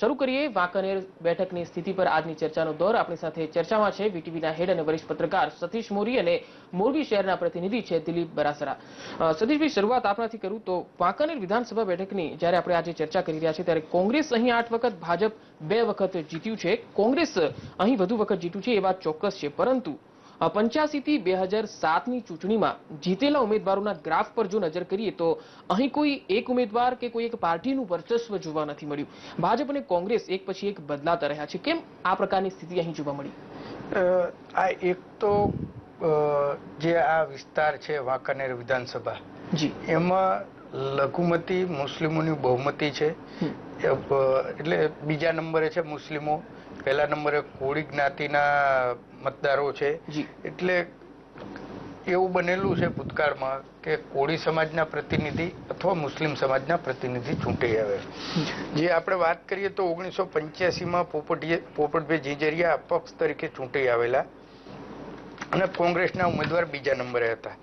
શરૂ કરીએ વાંકાનેર બેઠકની સ્થિતિ પર આજની ચર્ચાનો દોર. આપણી સાથે ચર્ચામાં છે વીટીવીના હેડ અને વરિષ્ઠ પત્રકાર સતીશ મોરી અને મોરબી શહેરના પ્રતિનિધિ છે દિલીપ બરાસરા. સતીશભાઈ, શરૂઆત આપણાથી કરું તો વાંકાનેર વિધાનસભા બેઠકની જ્યારે આપણે આજે ચર્ચા કરી રહ્યા છીએ ત્યારે કોંગ્રેસ અહીં આઠ વખત, ભાજપ બે વખત જીત્યું છે. કોંગ્રેસ અહીં વધુ વખત જીત્યું છે એ વાત ચોક્કસ છે. પરંતુ પંચ્યાસી થી બે હજાર સાતની ચૂંટણીમાં જીતેલા ઉમેદવારોના ગ્રાફ પર જો નજર કરીએ તો અહીં કોઈ એક ઉમેદવાર કે કોઈ એક પાર્ટીનું વર્ચસ્વ જોવા નથી મળ્યું. ભાજપ અને કોંગ્રેસ એક પછી એક બદલાતા રહ્યા છે. કેમ આ પ્રકારની સ્થિતિ અહીં જોવા મળી? આ એક તો જે આ વિસ્તાર છે વાંકાનેર વિધાનસભા જી. એમાં લઘુમતી મુસ્લિમોની બહુમતી છે. એટલે બીજા નંબરે છે મુસ્લિમો પહેલા નંબરે કોળી જ્ઞાતિના મતદારો છે. એટલે એવું બનેલું છે ભૂતકાળમાં કે કોળી સમાજના પ્રતિનિધિ અથવા મુસ્લિમ સમાજના પ્રતિનિધિ ચૂંટાઈ આવે. જે આપણે વાત કરીએ તો ઓગણીસો પંચ્યાસીમાં પોપટીએ પોપટભાઈ ઝીંઝરિયા અપક્ષ તરીકે ચૂંટાઈ આવેલા અને કોંગ્રેસના ઉમેદવાર બીજા નંબરે હતા.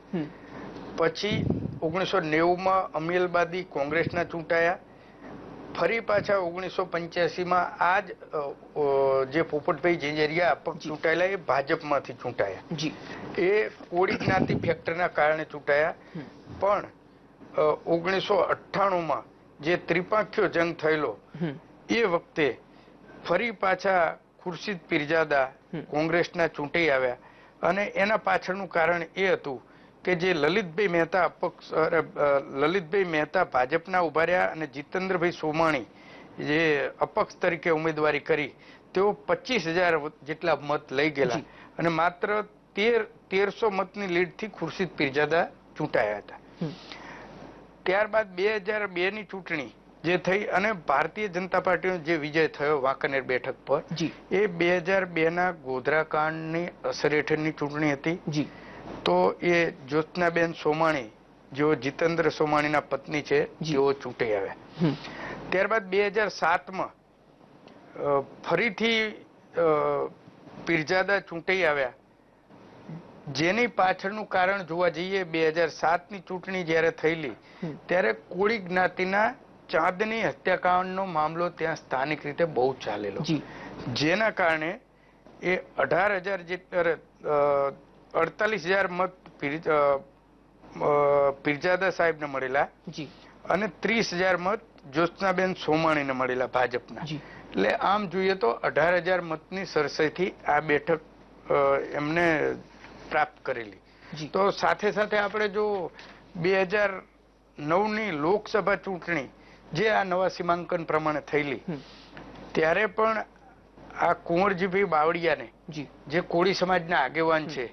પછી ઓગણીસો નેવુંમાં અમીલબાદી કોંગ્રેસના ચૂંટાયા. ફરી પાછા ઓગણીસો પંચ્યાસીમાં આ જ જે પોપટભાઈ જેજેરિયા અપક્ષ ચૂંટાયેલા એ ભાજપમાંથી ચૂંટાયા. જી. એ કોળી જ્ઞાતિ ફેક્ટરના કારણે ચૂંટાયા. પણ ઓગણીસો અઠ્ઠાણુંમાં જે ત્રિપાંખ્યો જંગ થયેલો એ વખતે ફરી પાછા ખુરશીદ પીરજાદા કોંગ્રેસના ચૂંટાઈ આવ્યા. અને એના પાછળનું કારણ એ હતું કે જે લલિતભાઈ મહેતા અપક્ષ લલિતભાઈ મહેતા ભાજપના ઊભા રહ્યા અને જીતેન્દ્રભાઈ સોમાણી જે અપક્ષ તરીકે ઉમેદવારી કરી તેઓ પચીસ હજાર જેટલા મત લઈ ગયેલા અને માત્ર તેર તેરસો મતની લીડથી ખુરશીદ પીરજાદા ચૂંટાયા હતા. ત્યારબાદ બે હજાર બે ની ચૂંટણી જે થઈ અને ભારતીય જનતા પાર્ટીનો જે વિજય થયો વાંકાનેર બેઠક પર એ બે હજાર બે ના ગોધરા કાંડની અસર હેઠળની ચૂંટણી હતી. જી. તો એ જ્યોત્સનાબેન સોમાણી જેઓ જીતેન્દ્ર સોમાણીના પત્ની છે જેઓ ચૂંટાઈ આવ્યા ત્યારબાદ બે હજાર સાતમાં ફરીથી પીરજાદા ચૂંટાઈ આવ્યા. જેની પાછળનું કારણ જોવા જઈએ બે હજાર સાતની ચૂંટણી જ્યારે થયેલી ત્યારે કોળી જ્ઞાતિના ચાંદની હત્યાકાંડનો મામલો ત્યાં સ્થાનિક રીતે બહુ ચાલેલો. જેના કારણે એ અઢાર હજાર અડતાલીસ હજાર મત પીરજાદા સાહેબને મળેલા જી. અને ત્રીસ હજાર મત જ્યોત્સનાબેન સોમાણીને મળેલા ભાજપના. એટલે આમ જોઈએ તો અઢાર હજાર મતની સરસાઈથી આ બેઠક એમને પ્રાપ્ત કરેલી. તો સાથે સાથે આપણે જો બે હજાર નવની લોકસભા ચૂંટણી જે આ નવા સીમાંકન પ્રમાણે થયેલી ત્યારે પણ આ કુંવરજીભાઈ બાવળિયાને જે. કોળી સમાજના આગેવાન છે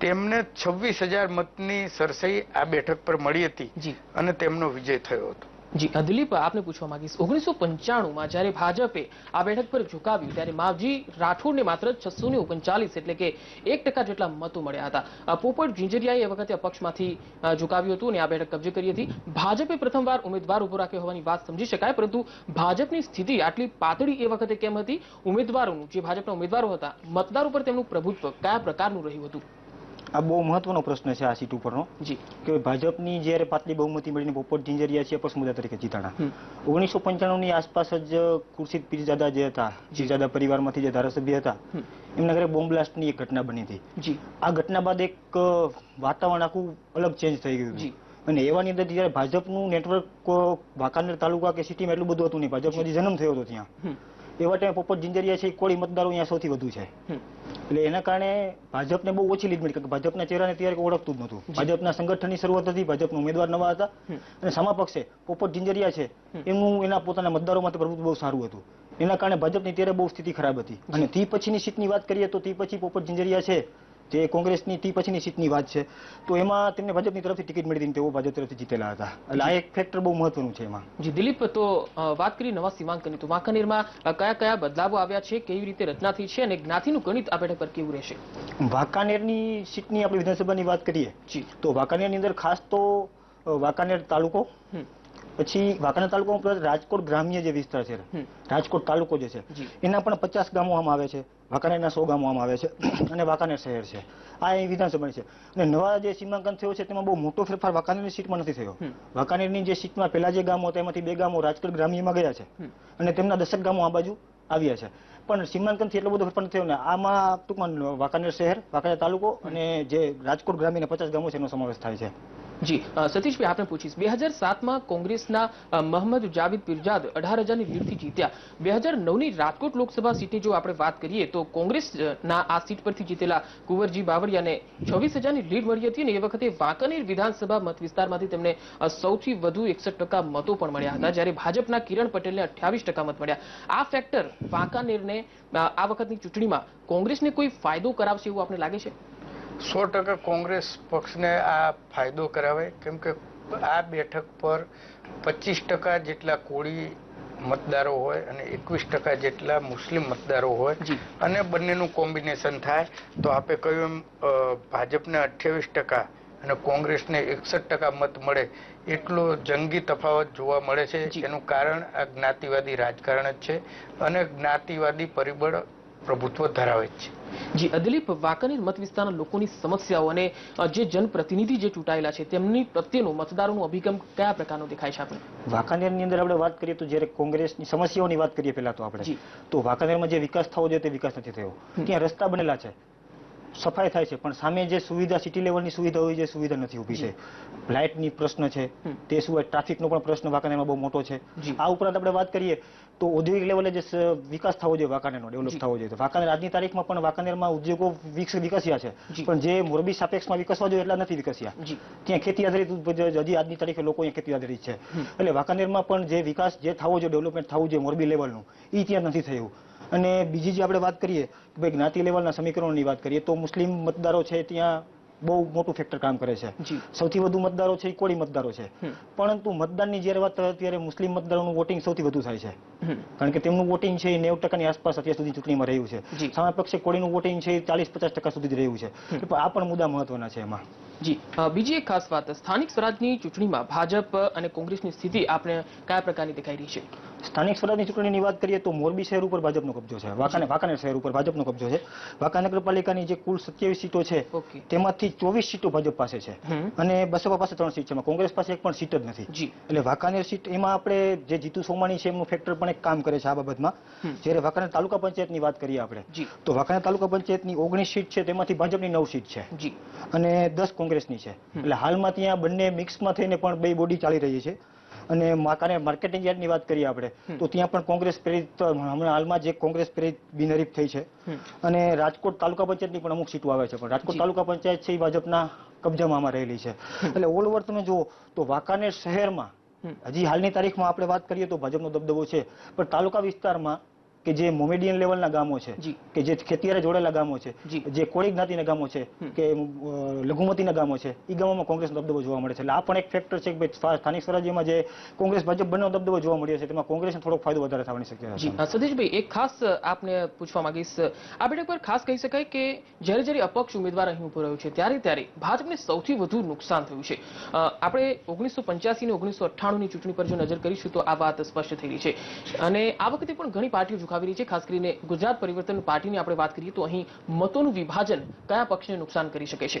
તેમને છવ્વીસ હજાર મતની સરસાઈ આ બેઠક પર મળી હતી અને તેમનો વિજય થયો હતો. જી અદલીપ દિલીપ આપને પૂછવા માંગીશ ઓગણીસો પંચાણુંમાં જ્યારે ભાજપે આ બેઠક પર ઝુકાવ્યું ત્યારે માવજી રાઠોડને માત્ર છસો ને ઓગણચાલીસ એટલે કે એક ટકા જેટલા મતો મળ્યા હતા. પોપટ ઝીંઝરિયાએ એ વખતે અપક્ષમાંથી ઝુકાવ્યું હતું અને આ બેઠક કબજે કરી હતી. ભાજપે પ્રથમવાર ઉમેદવાર ઊભો રાખ્યો હોવાની વાત સમજી શકાય પરંતુ ભાજપની સ્થિતિ આટલી પાતળી એ વખતે કેમ હતી? ઉમેદવારોનું જે ભાજપના ઉમેદવારો હતા મતદાર ઉપર તેમનું પ્રભુત્વ કયા પ્રકારનું રહ્યું હતું? આ બહુ મહત્વનો પ્રશ્ન છે આ સીટ ઉપરનો. જી. કે ભાજપની જ્યારે પાતળી બહુમતી મળીને પોપટ ઝીંઝરિયા છે મુદ્દા તરીકે જીતાણા. ઓગણીસો પંચાણુંની આસપાસ જ ખુરશીદ પીરજાદા જે હતા પીરજાદા પરિવારમાંથી જે ધારાસભ્ય હતા એમના ઘરે બોમ્બ બ્લાસ્ટની એક ઘટના બની હતી. જી. આ ઘટના બાદ એક વાતાવરણ આખું અલગ ચેન્જ થઈ ગયું જી. અને એવાની અંદર જ્યારે ભાજપનું નેટવર્ક વાંકાનેર તાલુકા કે સિટીમાં એટલું બધું હતું નહીં ભાજપનો જન્મ થયો હતો ત્યાં. એવા ટાઈમે પોપટ જિંજરિયા છે એ કોળી મતદારો અહીંયા સૌથી વધુ છે. એટલે એના કારણે ભાજપને બહુ ઓછી લીધ મળી કે ભાજપના ચહેરાને ત્યારે ઓળખતું જ નહોતું. ભાજપના સંગઠનની શરૂઆત હતી ભાજપના ઉમેદવાર નવા હતા. અને સામા પક્ષે પોપટ જિંજરિયા છે એમનું એના પોતાના મતદારો માટે પ્રભુત્વ બહુ સારું હતું. એના કારણે ભાજપની ત્યારે બહુ સ્થિતિ ખરાબ હતી. અને તે પછીની સીટની વાત કરીએ તો તે પછી પોપટ જિંજરિયા છે. જે કોંગ્રેસની તી પછીની સીટની વાત છે તો એમાં તેમને ભાજપની તરફથી ટિકિટ મળી તેઓ ભાજપ તરફથી જીતેલા હતા. એટલે આ એક ફેક્ટર બહુ મહત્વનું છે એમાં. જી દિલીપ તો વાત કરી નવા સીમાંકનની. તો વાંકાનેરમાં કયા કયા બદલાવો આવ્યા છે કેવી રીતે રચના થઈ છે અને જ્ઞાતિનું ગણિત આ બેઠક પર કેવું રહેશે? વાંકાનેરની સીટની આપણે વિધાનસભાની વાત કરીએ જી. તો વાંકાનેરની અંદર ખાસ તો વાંકાનેર તાલુકો. પછી વાંકાનેર તાલુકો પ્લસ રાજકોટ ગ્રામ્ય જે વિસ્તાર છે રાજકોટ તાલુકો જે છે એના પણ પચાસ ગામો આમાં આવે છે વાંકાનેરના સો ગામો આમ આવે છે અને વાંકાનેર શહેર છે. આ એ વિધાનસભા છે. અને નવા જે સીમાંકન થયો છે તેમાં બહુ મોટો ફેરફાર વાંકાનેરની સીટમાં નથી થયો. વાંકાનેરની જે સીટમાં પહેલા જે ગામો હતા એમાંથી બે ગામો રાજકોટ ગ્રામ્યમાં ગયા છે. અને તેમના દશક ગામો આ બાજુ આવ્યા છે. પણ સીમાંકનથી એટલો બધો ફેરફાર થયો ને આમાં ટૂંકમાં વાંકાનેર શહેર વાંકાનેર તાલુકો અને જે રાજકોટ ગ્રામ્યના પચાસ ગામો છે એનો સમાવેશ થાય છે. જી સતીશભાઈ, આપણે પૂછીશ. બે હજાર સાતમાં કોંગ્રેસના મહંમદ જાવિદ પીરજાદ અઢાર હજારની લીડથી જીત્યા. બે હજાર નવની રાજકોટ લોકસભા સીટની જો આપણે વાત કરીએ, તો કોંગ્રેસના આ સીટ પરથી જીતેલા કુંવરજી બાવળિયાને છવ્વીસ હજારની લીડ મળી હતી અને એ વખતે વાંકાનેર વિધાનસભા મત વિસ્તારમાંથી તેમને સૌથી વધુ એકસઠ ટકા મતો પણ મળ્યા હતા. જ્યારે ભાજપના કિરણ પટેલને અઠ્યાવીસ ટકા મત મળ્યા. આ ફેક્ટર વાંકાનેરને આ વખતની ચૂંટણીમાં કોંગ્રેસને કોઈ ફાયદો કરાવશે એવું આપણે લાગે છે? સો ટકા કોંગ્રેસ પક્ષને આ ફાયદો કરાવે. કેમ કે આ બેઠક પર પચીસ ટકા જેટલા કોળી મતદારો હોય અને એકવીસ ટકા જેટલા મુસ્લિમ મતદારો હોય અને બંનેનું કોમ્બિનેશન થાય તો આપે કહ્યું એમ ભાજપને અઠ્યાવીસ ટકા અને કોંગ્રેસને એકસઠ ટકા મત મળે એટલો જંગી તફાવત જોવા મળે છે. એનું કારણ આ જ્ઞાતિવાદી રાજકારણ જ છે. અને જ્ઞાતિવાદી પરિબળ પ્રભુત્વ ધરાવે છે. જી અદલીપ વાંકાનેર મત વિસ્તારના લોકોની સમસ્યાઓ અને જે જનપ્રતિનિધિ જે ચૂંટાયેલા છે તેમની પ્રત્યેનો મતદારોનો અભિગમ કયા પ્રકારનો દેખાય છે આપણે? વાંકાનેરની અંદર આપણે વાત કરીએ તો જ્યારે કોંગ્રેસની સમસ્યાઓની વાત કરીએ પહેલા તો આપણે. તો વાંકાનેરમાં જે વિકાસ થવો જોઈએ તે વિકાસ નથી થયો. ત્યાં રસ્તા બનેલા છે. સફાઈ થાય છે. પણ સામે જે સુવિધા સિટી લેવલની સુવિધા હોય છે સુવિધા નથી ઊભી છે. લાઇટની પ્રશ્ન છે. તે સિવાય ટ્રાફિકનો પણ પ્રશ્ન વાંકાનેરમાં બહુ મોટો છે. આ ઉપરાંત આપણે વાત કરીએ તો ઔદ્યોગિક લેવલે જે વિકાસ થવો જોઈએ વાંકાનેરનો ડેવલપ થવો જોઈએ. તો વાંકાનેર આજની તારીખમાં પણ વાંકાનેરમાં ઉદ્યોગો વિકસ વિકસ્યા છે. પણ જે મોરબી સાપેક્ષમાં વિકસવા જોઈએ એટલા નથી વિકસ્યા. જી. ત્યાં ખેતી આધારિત હજી આજની તારીખે લોકો અહીંયા ખેતી આધારિત છે. એટલે વાંકાનેરમાં પણ જે વિકાસ જે થવો જોઈએ ડેવલપમેન્ટ થવું જોઈએ મોરબી લેવલનું એ ત્યાં નથી થયું. અને બીજી જે આપણે વાત કરીએ કે ભાઈ જ્ઞાતિ લેવલના સમીકરણોની વાત કરીએ તો મુસ્લિમ મતદારો છે ત્યાં બહુ મોટું ફેક્ટર કામ કરે છે. સૌથી વધુ મતદારો છે એ કોળી મતદારો છે. પરંતુ મતદાનની જ્યારે વાત અત્યારે મુસ્લિમ મતદારોનું વોટિંગ સૌથી વધુ થાય છે. કારણ કે તેમનું વોટિંગ છે એ નેવું ટકાની આસપાસ અત્યાર સુધી ચૂંટણીમાં રહ્યું છે. સામે પક્ષે કોળીનું વોટિંગ છે એ ચાલીસ પચાસ ટકા સુધી રહ્યું છે. આ પણ મુદ્દા મહત્વના છે એમાં. જી બીજી એક ખાસ વાત સ્થાનિક સ્વરાજની ચૂંટણીમાં ભાજપ અને કોંગ્રેસની સ્થિતિ આપણે કયા પ્રકારની દેખાઈ રહી છે? સ્થાનિક સ્વરાજની ચૂંટણીની વાત કરીએ તો મોરબી શહેર ઉપર ભાજપનો કબજો છે વાંકાનેર વાંકાનેર શહેર ઉપર ભાજપનો કબજો છે. વાંકાનેર નગરપાલિકાની જે કુલ સત્યાવીસ સીટો છે તેમાંથી ચોવીસ સીટો ભાજપ પાસે છે અને બસપા પાસે ત્રણ સીટ છે કોંગ્રેસ પાસે એક પણ સીટ જ નથી. એટલે વાંકાનેર સીટ એમાં આપણે જે જીતુ સોમાણી છે એમનું ફેક્ટર પણ એક કામ કરે છે આ બાબતમાં. જ્યારે વાંકાનેર તાલુકા પંચાયતની વાત કરીએ આપણે તો વાંકાનેર તાલુકા પંચાયતની ઓગણીસ સીટ છે તેમાંથી ભાજપની નવ સીટ છે. અને દસ કોંગ્રેસની છે. એટલે હાલમાં ત્યાં બંને મિક્સમાં થઈને પણ બે બોડી ચાલી રહી છે. અને માકાને માર્કેટિંગ યાર્ડની વાત કરીએ આપણે તો ત્યાં પણ કોંગ્રેસ પ્રેરિત હમણાં હાલમાં જે કોંગ્રેસ પ્રેરિત બિનહરીફ થઈ છે. અને રાજકોટ તાલુકા પંચાયતની પણ અમુક સીટો આવે છે પણ રાજકોટ તાલુકા પંચાયત છે એ ભાજપના કબજામાં રહેલી છે. એટલે ઓલ ઓવર તમે જુઓ તો વાંકાનેર શહેરમાં. હજી હાલની તારીખમાં આપણે વાત કરીએ તો ભાજપનો દબદબો છે પણ તાલુકા વિસ્તારમાં કે જે મોમેડિયન લેવલના ગામો છે કે જે ખેતીયારે જોડેલા ગામો છે જી. જે કોળી જ્ઞાતિના ગામો છે કે લઘુમતીના ગામો છે એ ગામોમાં કોંગ્રેસનો દબદબો જોવા મળે છે. એટલે આ પણ એક ફેક્ટર છે કે સ્થાનિક સ્વરાજ્યમાં જે કોંગ્રેસ ભાજપ બંનેનો દબદબો જોવા મળ્યો છે તેમાં કોંગ્રેસને થોડોક ફાયદો વધારે થવાની શક્યતા છે. સતીશભાઈ એક ખાસ આપને પૂછવા માંગીશ. આ બેઠક પર ખાસ કહી શકાય કે જ્યારે જ્યારે અપક્ષ ઉમેદવાર અહીં ઊભો રહ્યો છે ત્યારે ત્યારે ભાજપને સૌથી વધુ નુકસાન થયું છે. આપણે ઓગણીસો પંચ્યાસી ને ઓગણીસો અઠ્ઠાણુંની ચૂંટણી પર જો નજર કરીશું તો આ વાત સ્પષ્ટ થઈ રહી છે. અને આ વખતે પણ ઘણી પાર્ટીઓ ઝુકાવી રહી છે. ખાસ કરીને ગુજરાત પરિવર્તન પાર્ટીની આપણે વાત કરીએ તો અહીં મતોનું વિભાજન કયા પક્ષને નુકસાન કરી શકે છે?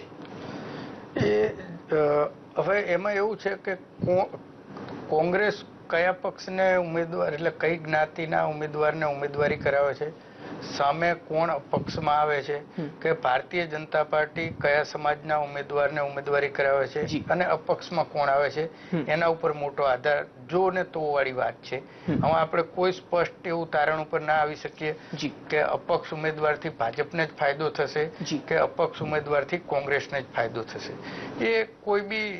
એ હવે એમાં એવું છે કે કોંગ્રેસ કયા પક્ષને ઉમેદવાર એટલે કઈ જ્ઞાતિના ઉમેદવારને ઉમેદવારી કરાવે છે? સામે કોણ પક્ષમાં આવે છે? કે ભારતીય જનતા પાર્ટી કયા સમાજના ઉમેદવારને ઉમેદવારી કરાવે છે? અને અપક્ષમાં કોણ આવે છે? એના ઉપર મોટો આધાર જો ને તો વાળી વાત છે. હવે આપણે કોઈ સ્પષ્ટ એવું તારણ ઉપર ના આવી શકીએ જી. કે અપક્ષ ઉમેદવારથી ભાજપને જ ફાયદો થશે. કે અપક્ષ ઉમેદવારથી કોંગ્રેસને જ ફાયદો થશે. એ કોઈ બી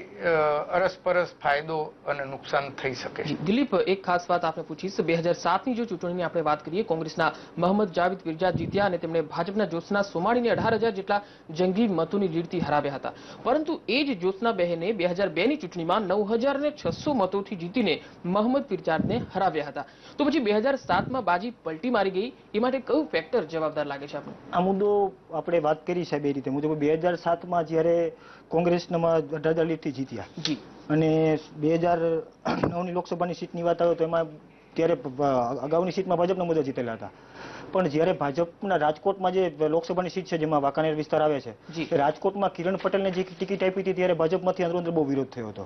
અરસપરસ ફાયદો અને નુકસાન થઈ શકે. દિલીપ એક ખાસ વાત આપણે પૂછીશ. બે હજાર સાતની જો ચૂંટણીની આપણે વાત કરીએ કોંગ્રેસના મોહમ્મદ જાવેદ વિરજા જીત્યા અને તેમણે ભાજપના જ્યોત્સના સોમાણીને અઢાર હજાર જેટલા જંગી મતોની લીડથી હરાવ્યા હતા. પરંતુ એ જ જ્યોત્સના બહેને બે હજાર બેની ચૂંટણીમાં નવ હજાર ને છસો મતોથી જીતીને મોહમ્મદ ફિરચાદને હરાવ્યા હતા. તો પછી બે હજાર સાતમાં બાજી પલટી મારી ગઈ એ માટે કયું ફેક્ટર જવાબદાર લાગે છે આપણે આ મુદ્દો આપણે વાત કરી સાહેબ એ રીતે. મુજબ બે હજાર સાતમાં જ્યારે અઢાર હજાર જીત્યા. જી. અને બે હજાર નવની લોકસભાની સીટની વાત આવે તો એમાં ત્યારે અગાઉની સીટમાં ભાજપના મુદ્દો જીતેલા હતા. પણ જ્યારે ભાજપના રાજકોટમાં જે લોકસભાની સીટ છે જેમાં વાંકાનેર વિસ્તાર આવે છે રાજકોટમાં કિરણ પટેલને જે ટિકિટ આપી હતી ત્યારે ભાજપમાંથી અંદરો અંદર બહુ વિરોધ થયો હતો.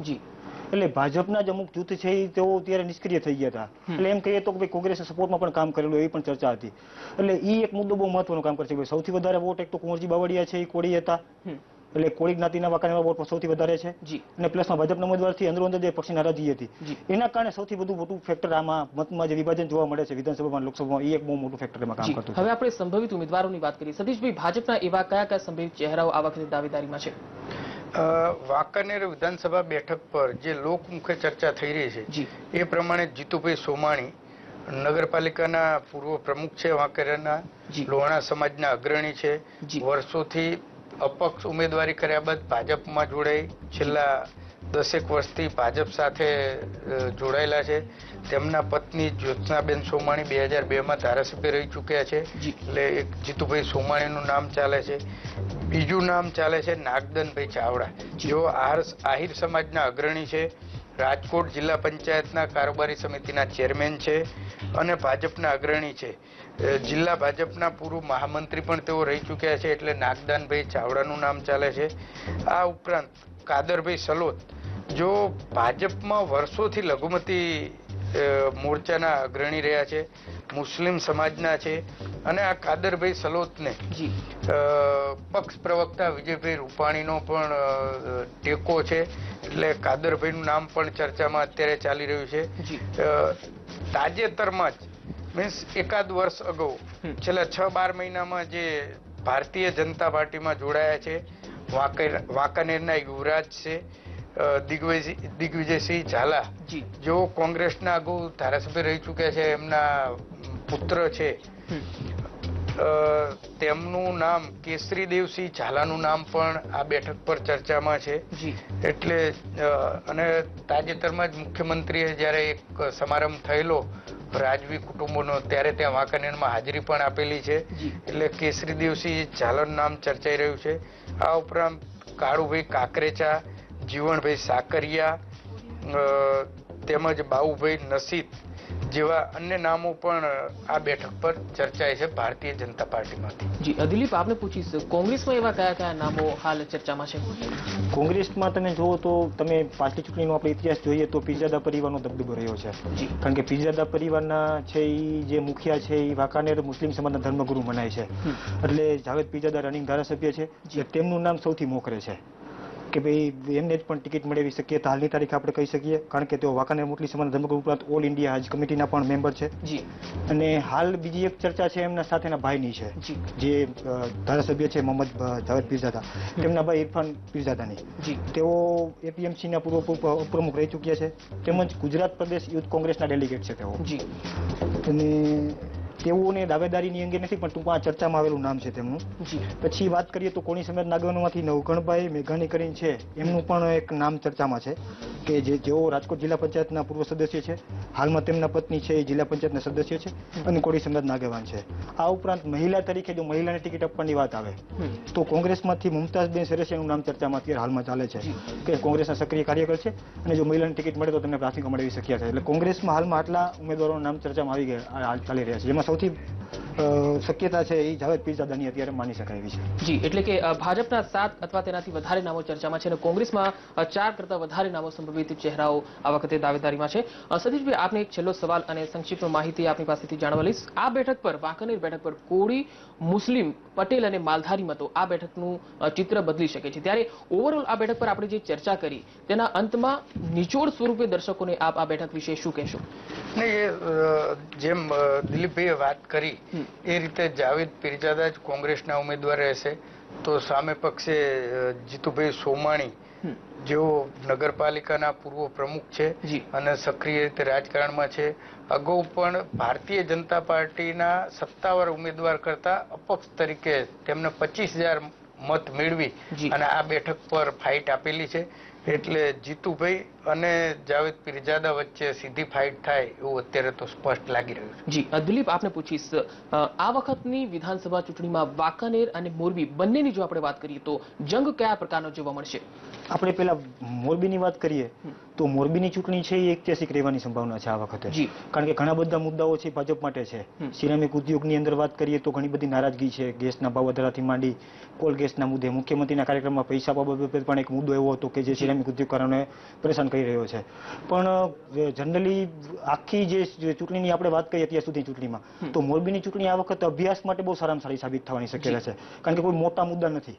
એટલે ભાજપના જ અમુક જૂથ છે એ તેઓ ત્યારે નિષ્ક્રિય થઈ ગયા હતા. એટલે એમ કહીએ તો કે કોંગ્રેસના સપોર્ટમાં પણ કામ કરેલું એવી પણ ચર્ચા હતી. એટલે એ એક મુદ્દો બહુ મહત્વનું કામ કરશે. સૌથી વધારે વોટ એક તો કુંવરજી બાવળિયા છે એ કોળી હતા. એટલે કોળી જ્ઞાતિના વાંકાનેરમાં વોટ સૌથી વધારે છે. અને પ્લસમાં ભાજપના ઉમેદવારથી અંદરો અંદર જે પક્ષની નારાજી હતી. એના કારણે સૌથી વધુ મોટું ફેક્ટર આમાં મતમાં જે વિભાજન જોવા મળે છે વિધાનસભામાં લોકસભામાં એ એક બહુ મોટું ફેક્ટર એમાં કામ કરતું હવે આપણે સંભવિત ઉમેદવારોની વાત કરીએ. સતીશભાઈ ભાજપના એવા કયા કયા સંભવિત ચહેરાઓ આ વખતે દાવેદારીમાં છે? વાંકાનેર વિધાનસભા બેઠક પર જે લોકમુખે ચર્ચા થઈ રહી છે એ પ્રમાણે જીતુભાઈ સોમાણી નગરપાલિકાના પૂર્વ પ્રમુખ છે વાંકાનેરના. જી. લોહાણા સમાજના અગ્રણી છે. વર્ષોથી અપક્ષ ઉમેદવારી કર્યા બાદ ભાજપમાં જોડાઈ. છેલ્લા દસેક વર્ષથી ભાજપ સાથે જોડાયેલા છે. તેમના પત્ની જ્યોત્સનાબેન સોમાણી બે હજાર બેમાં ધારાસભ્ય રહી ચૂક્યા છે. એટલે એક જીતુભાઈ સોમાણીનું નામ ચાલે છે. બીજું નામ ચાલે છે નાગદનભાઈ ચાવડા. જેઓ આર આહિર સમાજના અગ્રણી છે. રાજકોટ જિલ્લા પંચાયતના કારોબારી સમિતિના ચેરમેન છે અને ભાજપના અગ્રણી છે. જિલ્લા ભાજપના પૂર્વ મહામંત્રી પણ તેઓ રહી ચૂક્યા છે. એટલે નાગદાનભાઈ ચાવડાનું નામ ચાલે છે. આ ઉપરાંત કાદરભાઈ સલોત જો ભાજપમાં વર્ષોથી લઘુમતી મોરચાના અગ્રણી રહ્યા છે મુસ્લિમ સમાજના છે અને આ કાદરભાઈ સલોતને પક્ષ પ્રવક્તા વિજયભાઈ રૂપાણીનો પણ ટેકો છે એટલે કાદરભાઈનું નામ પણ ચર્ચામાં અત્યારે ચાલી રહ્યું છે. તાજેતરમાં જ મીન્સ એકાદ વર્ષ અગાઉ છેલ્લા છ બાર મહિનામાં જે ભારતીય જનતા પાર્ટીમાં જોડાયા છે વાંકાનેરના યુવરાજ છે દિગ્વિજયસિંહ ઝાલા જી. જેઓ કોંગ્રેસના અગાઉ ધારાસભ્ય રહી ચૂક્યા છે એમના પુત્ર છે. તેમનું નામ કેસરી દેવસિંહ ઝાલાનું નામ પણ આ બેઠક પર ચર્ચામાં છે. એટલે અને તાજેતરમાં જ મુખ્યમંત્રીએ જ્યારે એક સમારંભ થયેલો રાજવી કુટુંબોનો ત્યારે ત્યાં વાંકાનેરમાં હાજરી પણ આપેલી છે. એટલે કેસરી દેવસિંહ ઝાલાનું નામ ચર્ચાઈ રહ્યું છે. આ ઉપરાંત કાળુભાઈ કાકરેચા જીવણભાઈ સાકરિયા તેમજ બાઉભાઈ નસીત જેવા અન્ય નામો પણ આ બેઠક પર ચર્ચાય છે ભારતીય જનતા પાર્ટીમાંથી. જી દિલીપ આપને પૂછીશ કોંગ્રેસમાં એવા કયા કયા નામો હાલ ચર્ચામાં છે? કોંગ્રેસમાં તમે જુઓ તો તમે પાછલી ચૂંટણીનો આપણે ઇતિહાસ જોઈએ તો પીરજાદા પરિવારનો દબદબો રહ્યો છે. કારણ કે પીરજાદા પરિવારના છે એ જે મુખિયા છે એ વાંકાનેર મુસ્લિમ સમાજના ધર્મગુરુ મનાય છે. એટલે જાવેદ પીરજાદા રનિંગ ધારાસભ્ય છે. જે. તેમનું નામ સૌથી મોખરે છે. કે ભાઈ એમને જ પણ ટિકિટ મળે એવી શક્યતા હાલની તારીખ આપણે કહી શકીએ. કારણ કે તેઓ વાંકાનેર મોટલી સમાજ ધર્મગુરુ ઉપરાંત ઓલ ઇન્ડિયા હજ કમિટીના પણ મેમ્બર છે. જી. અને હાલ બીજી એક ચર્ચા છે એમના સાથેના ભાઈની છે. જી. ધારાસભ્ય છે મોહમ્મદ જાવેદ પીરઝાદા. તેમના ભાઈ ઇરફાન પીરઝાદાની. જી. તેઓ એપીએમસીના પૂર્વ પ્રમુખ રહી ચૂક્યા છે. તેમજ ગુજરાત પ્રદેશ યુથ કોંગ્રેસના ડેલિગેટ છે તેઓ. જી. અને તેઓને દાવેદારીની અંગે નથી પણ ટૂંકમાં ચર્ચામાં આવેલું નામ છે તેમનું. પછી વાત કરીએ તો કોણી સમાજ નાગવાનોમાંથી નવગણભાઈ મેઘાણી કરીને છે. એમનું પણ એક નામ ચર્ચામાં છે કે જે જેઓ રાજકોટ જિલ્લા પંચાયતના પૂર્વ સદસ્ય છે. હાલમાં તેમના પત્ની છે એ જિલ્લા પંચાયતના સદસ્ય છે અને કોળી સમાજ નાગેવાન છે. આ ઉપરાંત મહિલા તરીકે જો મહિલાને ટિકિટ આપવાની વાત આવે તો કોંગ્રેસમાંથી મુમતાઝબેન સેરેસિયાનું નામ ચર્ચામાં અત્યારે હાલમાં ચાલે છે કે કોંગ્રેસના સક્રિય કાર્યકર છે અને જો મહિલાની ટિકિટ મળે તો તેમને પ્રાથમિક મળી શક્યા છે. એટલે કોંગ્રેસમાં હાલમાં આટલા ઉમેદવારોના નામ ચર્ચામાં આવી ગયા ચાલી રહ્યા છે. જેમાં સૌથી અ, શક્યતા છે એ જાવેદ પીરઝાદાની અત્યારે માની શકાય એવી છે. જી એટલે કે ભાજપના સાત અથવા તેનાથી વધારે નામો ચર્ચામાં છે અને કોંગ્રેસમાં ચાર કરતા વધારે નામો સંભવિત ચહેરાઓ આ વખતે દાવેદારીમાં છે. સતીશભાઈ આપને એક છેલ્લો સવાલ અને સંક્ષિપ્ત માહિતી આપની પાસેથી જાણવા લઈશ. આ બેઠક પર વાંકાનેર બેઠક પર કોળી મુસ્લિમ પટેલ અને માલધારી મતો આ બેઠકનું ચિત્ર બદલી શકે છે. ત્યારે ઓવરઓલ આ બેઠક પર આપણે જે ચર્ચા કરી તેના અંતમાં નિચોડ સ્વરૂપે દર્શકોને આપ આ બેઠક વિશે શું કહેશો? નહીં એ જેમ દિલીપભાઈએ વાત કરી. એ રીતે જાવેદ પીરજાદા જ કોંગ્રેસના ઉમેદવાર રહેશે. તો સામે પક્ષે જીતુભાઈ સોમાણી જેઓ નગરપાલિકાના પૂર્વ પ્રમુખ છે અને સક્રિય રીતે રાજકારણમાં છે. અગાઉ પણ ભારતીય જનતા પાર્ટીના સત્તાવાર ઉમેદવાર કરતા અપક્ષ તરીકે તેમને પચીસ હજાર મત મેળવી અને આ બેઠક પર ફાઇટ આપેલી છે. એટલે જીતુભાઈ અને જાવેદ પીરજાદા વચ્ચે સીધી ફાઇટ થાય એવું અત્યારે તો સ્પષ્ટ લાગી રહ્યું છે. જી દિલીપ આપને પૂછીશ આ વખતની વિધાનસભા ચૂંટણીમાં વાંકાનેર અને મોરબી બંનેની જો આપણે વાત કરીએ તો જંગ કયા પ્રકારનો જોવા મળશે? આપણે પેલા મોરબીની વાત કરીએ. તો મોરબીની ચૂંટણી છે એ ઐતિહાસિક રહેવાની સંભાવના છે આ વખતે. કારણ કે ઘણા બધા મુદ્દાઓ છે ભાજપ માટે છે. સિરામિક ઉદ્યોગની અંદર વાત કરીએ તો ઘણી બધી નારાજગી છે. ગેસના ભાવ વધારાથી માંડી કોલ ગેસના મુદ્દે મુખ્યમંત્રીના કાર્યક્રમમાં પૈસા બાબતે પણ એક મુદ્દો એવો હતો કે જે સિરામિક ઉદ્યોગકારોને પરેશાન કરી રહ્યો છે. પણ જનરલી આખી જે ચૂંટણીની આપણે વાત કરીએ અત્યાર સુધી ચૂંટણીમાં તો મોરબીની ચૂંટણી આ વખતે અભ્યાસ માટે બહુ સારામાં સારી સાબિત થવાની શક્યતા છે. કારણ કે કોઈ મોટા મુદ્દા નથી.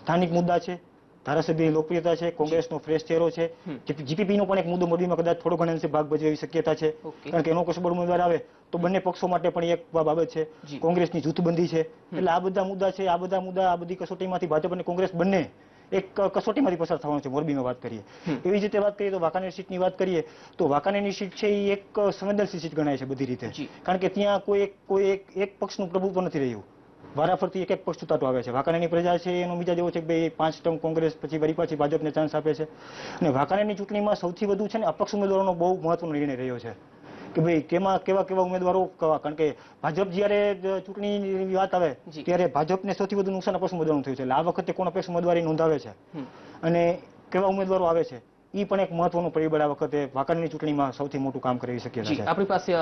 સ્થાનિક મુદ્દા છે ધારાસભ્યની લોકપ્રિયતા છે કોંગ્રેસનો ફ્રેશ ચહેરો છે. જીપીપીનો જીપીપી પણ એક મુદ્દો મોરબીમાં કદાચ થોડો ઘણા અંશે ભાગ ભજવે એવી શક્યતા છે. કારણ કે એનો કસોબળ ઉમેદવાર આવે તો બંને પક્ષો માટે પણ એક બાબત છે. કોંગ્રેસની જૂથબંધી છે. એટલે આ બધા મુદ્દા છે આ બધા મુદ્દા આ બધી કસોટીમાંથી ભાજપ અને કોંગ્રેસ બંને એક કસોટીમાંથી પસાર થવાનું છે મોરબીમાં વાત કરીએ. એવી જ રીતે વાત કરીએ તો વાંકાનેર સીટની વાત કરીએ તો વાંકાનેરની સીટ છે એ એક સંવેદનશીલ સીટ ગણાય છે બધી રીતે. કારણ કે ત્યાં કોઈ એક કોઈ એક એક પક્ષનું પ્રભુત્વ નથી રહ્યું. વારાફરતી એક એક પક્ષ ચૂંટાતો આવે છે. વાંકાનેરની પ્રજા છે એનો બીજા જેવો છે કે ભાઈ પાંચ ટર્મ કોંગ્રેસ પછી વળી પાછી ભાજપને ચાન્સ આપે છે. અને વાંકાનેરની ચૂંટણીમાં સૌથી વધુ છે ને અપક્ષ ઉમેદવારોનો બહુ મહત્વનો નિર્ણય રહ્યો છે. કે ભાઈ કેમાં કેવા કેવા ઉમેદવારો કવા? કારણ કે ભાજપ જ્યારે ચૂંટણીની વાત આવે ત્યારે ભાજપને સૌથી વધુ નુકસાન અપક્ષ ઉમેદવારનું થયું છે. એટલે આ વખતે કોણ અપક્ષ ઉમેદવારી નોંધાવે છે? અને કેવા ઉમેદવારો આવે છે? એ પણ એક મહત્વનું પરિબળ આ વખતે વાંકાનેરની ચૂંટણીમાં સૌથી મોટું કામ કરી શકે છે. આપણી પાસે